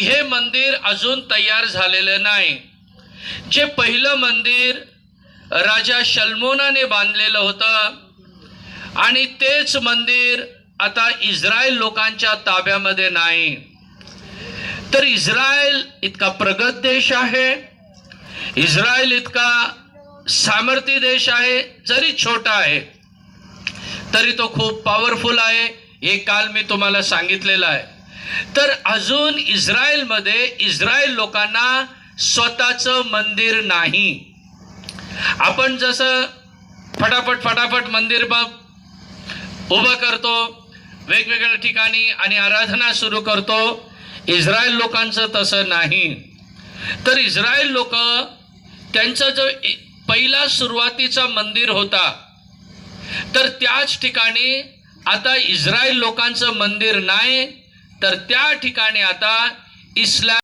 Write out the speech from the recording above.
हे मंदिर अजून तयार झालेलं नाही. जे पहिलं मंदिर राजा शल्मोनाने बांधलेलं होतं आणि तेच मंदिर आता इस्रायल लोकांच्या ताब्यामध्ये नाही. तर इस्रायल इतका प्रगत देश आहे इस्रायल इतका सामर्थ्य देश आहे जरी छोटा आहे तरी तो खूप पॉवरफुल आहे. हे काल मी तुम्हाला सांगितलेलं आहे. तर अजून इस्रायलमध्ये इस्रायल लोकांना स्वतःचं मंदिर नाही. आपण जसं फटाफट फटाफट मंदिर बघ उभं करतो वेगवेगळ्या ठिकाणी आणि आराधना सुरू करतो इस्रायल लोकांचं तसं नाही. तर इस्रायल लोक त्यांचा जो पहिला सुरुवातीचा मंदिर होता तर त्याच ठिकाणी आता इस्रायल लोकांचं मंदिर नाही तर त्या ठिकाणी आता इस्लाम